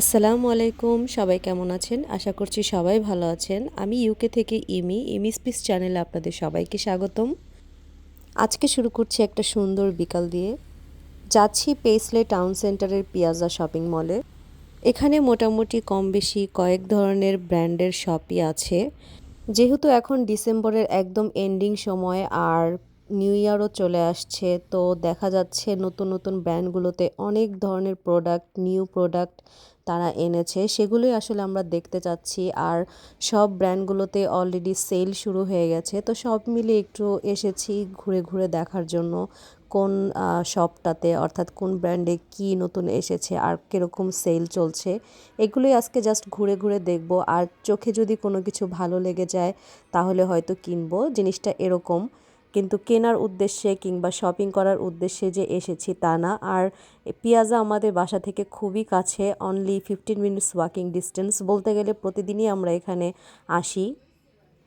আসসালামু আলাইকুম, সবাই কেমন আছেন? আশা করছি সবাই ভালো আছেন। আমি ইউকে থেকে ইমি ইমি স্পিস চ্যানেলে আপনাদের সবাইকে স্বাগতম। আজকে শুরু করছি একটা সুন্দর বিকাল দিয়ে। যাচ্ছি পেসলে টাউন সেন্টারের পিয়াজা শপিং মলে এখানে মোটামুটি কম বেশি কয়েক ধরনের ব্র্যান্ডের শপই আছে। যেহেতু এখন ডিসেম্বরের একদম এন্ডিং সময় আর নিউ ইয়ারও চলে আসছে, তো দেখা যাচ্ছে নতুন নতুন ব্র্যান্ডগুলোতে অনেক ধরনের প্রোডাক্ট নিউ প্রোডাক্ট তারা এনেছে, সেগুলোই আসলে আমরা দেখতে চাচ্ছি। আর সব ব্র্যান্ডগুলোতে অলরেডি সেল শুরু হয়ে গেছে। তো সব মিলে একটু এসেছি ঘুরে ঘুরে দেখার জন্য কোন শপটাতে অর্থাৎ কোন ব্র্যান্ডে কি নতুন এসেছে আর কীরকম সেল চলছে, এগুলোই আজকে জাস্ট ঘুরে ঘুরে দেখব। আর চোখে যদি কোনো কিছু ভালো লেগে যায় তাহলে হয়তো কিনবো, জিনিসটা এরকম। কিন্তু কেনার উদ্দেশ্যে কিংবা শপিং করার উদ্দেশ্যে যে এসেছি তা না। আর পিয়াজা আমাদের বাসা থেকে খুবই কাছে only fifteen minutes walking distance বলতে গেলে প্রতিদিনই আমরা এখানে আসি।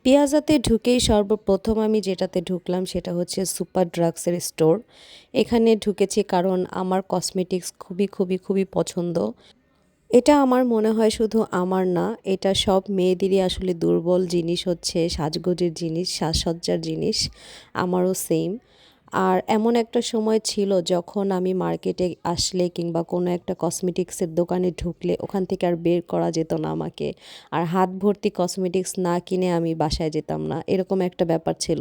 পিয়াজাতে ঢুকেই সর্বপ্রথম আমি যেটাতে ঢুকলাম সেটা হচ্ছে সুপার ড্রাগসের স্টোর। এখানে ঢুকেছি কারণ আমার কসমেটিক্স খুবই খুবই খুবই পছন্দ। এটা আমার মনে হয় শুধু আমার না, এটা সব মেয়েদেরই আসলে দুর্বল জিনিস হচ্ছে, সাজগোজের জিনিস, সাজসজ্জার জিনিস, আমারও সেম আর এমন একটা সময় ছিল যখন আমি মার্কেটে আসলে কিংবা কোনো একটা কসমেটিক্সের দোকানে ঢুকলে ওখান থেকে আর বের করা যেত না আমাকে। আর হাত ভর্তি কসমেটিক্স না কিনে আমি বাসায় যেতাম না। এরকম একটা ব্যাপার ছিল।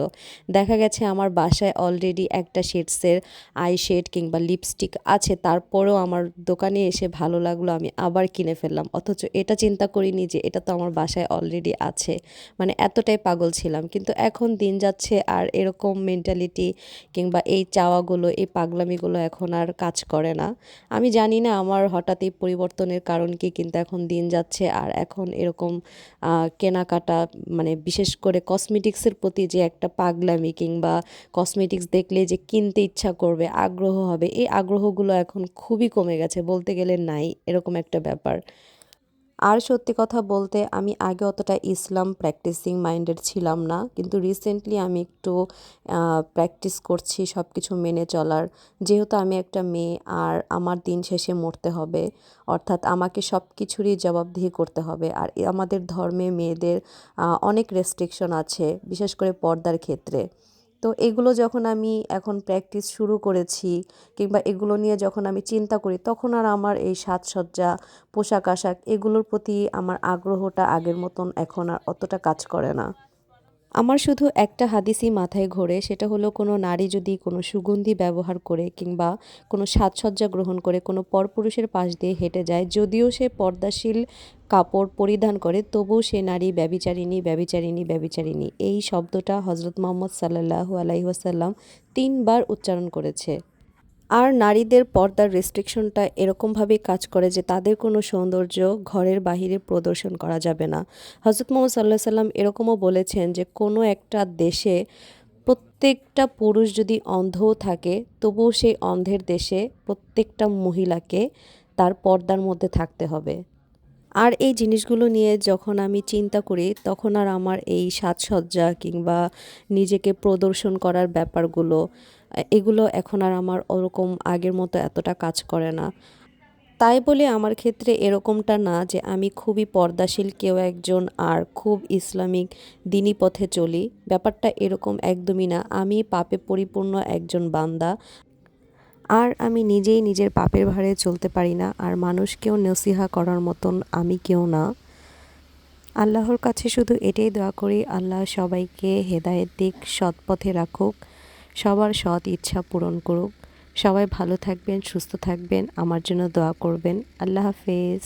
দেখা গেছে আমার বাসায় অলরেডি একটা শেডসের আই শেড কিংবা লিপস্টিক আছে। তারপরেও আমার দোকানে এসে ভালো লাগল, আমি আবার কিনে ফেললাম। অথচ এটা চিন্তা করিনি যে এটা তো আমার বাসায় অলরেডি আছে। মানে এতটাই পাগল ছিলাম। কিন্তু এখন দিন যাচ্ছে আর এরকম মেন্টালিটি কিংবা এই চাওয়াগুলো, এই পাগলামিগুলো এখন আর কাজ করে না। আমি জানি না আমার হঠাৎ এই পরিবর্তনের কারণ কি, কিন্তু এখন দিন যাচ্ছে আর এখন এরকম কেনাকাটা মানে বিশেষ করে কসমেটিক্সের প্রতি যে একটা পাগলামি কিংবা কসমেটিক্স দেখলে যে কিনতে ইচ্ছা করবে, আগ্রহ হবে, এই আগ্রহগুলো এখন খুবই কমে গেছে, বলতে গেলে নাই, এরকম একটা ব্যাপার। আর সত্যি কথা বলতে আমি আগে অতটা ইসলাম প্র্যাকটিসিং মাইন্ডেড ছিলাম না, কিন্তু রিসেন্টলি আমি একটু প্র্যাকটিস করছি সব কিছু মেনে চলার। যেহেতু আমি একটা মেয়ে, আর আমার দিন শেষে মরতে হবে, অর্থাৎ আমাকে সব কিছুরই জবাবদিহি করতে হবে। আর আমাদের ধর্মে মেয়েদের অনেক রেস্ট্রিকশন আছে, বিশেষ করে পর্দার ক্ষেত্রে। তো এগুলো যখন আমি এখন প্র্যাকটিস শুরু করেছি কিংবা এগুলো নিয়ে যখন আমি চিন্তা করি, তখন আর আমার এই সাজসজ্জা, পোশাক আশাক এগুলোর প্রতি আমার আগ্রহটা আগের মতন এখন আর অতটা কাজ করে না। আমার শুধু একটা হাদিসই মাথায় ঘোরে, সেটা হলো কোনো নারী যদি কোনো সুগন্ধি ব্যবহার করে কিংবা কোনো সাজসজ্জা গ্রহণ করে, কোনো পরপুরুষের পাশ দিয়ে হেঁটে যায়, যদিও সে পর্দাশীল কাপড় পরিধান করে, তবুও সে নারী ব্যবিচারিণী ব্যবিচারিণী ব্যবিচারিণী। এই শব্দটা হজরত মোহাম্মদ সাল্লাহ আলাইসাল্লাম তিনবার উচ্চারণ করেছে। আর নারীদের পর্দার রেস্ট্রিকশনটা এরকমভাবেই কাজ করে যে তাদের কোনো সৌন্দর্য ঘরের বাহিরে প্রদর্শন করা যাবে না। হজরত মোহাম্মদ সাল্লাহ সাল্লাম এরকমও বলেছেন যে কোনো একটা দেশে প্রত্যেকটা পুরুষ যদি অন্ধও থাকে, তবুও সেই অন্ধের দেশে প্রত্যেকটা মহিলাকে তার পর্দার মধ্যে থাকতে হবে। আর এই জিনিসগুলো নিয়ে যখন আমি চিন্তা করি, তখন আর আমার এই সাজসজ্জা কিংবা নিজেকে প্রদর্শন করার ব্যাপারগুলো এগুলো এখন আর আমার ওরকম আগের মতো এতটা কাজ করে না। তাই বলে আমার ক্ষেত্রে এরকমটা না যে আমি খুবই পর্দাশীল, কেউ একজন আর খুব ইসলামিক দিনী পথে চলি। ব্যাপারটা এরকম একদমই না। আমি পাপে পরিপূর্ণ একজন বান্দা। আর আমি নিজেই নিজের পাপের ভারে চলতে পারি না। আর মানুষকেও নসিহা করার মতন আমি কেউ না। আল্লাহর কাছে শুধু এটাই দোয়া করি, আল্লাহ সবাইকে হেদায়েত দিক, সৎ পথে রাখুক। সবার সৎ ইচ্ছা পূরণ করুক। সবাই ভালো থাকবেন, সুস্থ থাকবেন। আমার জন্য দোয়া করবেন। আল্লাহ হাফেজ।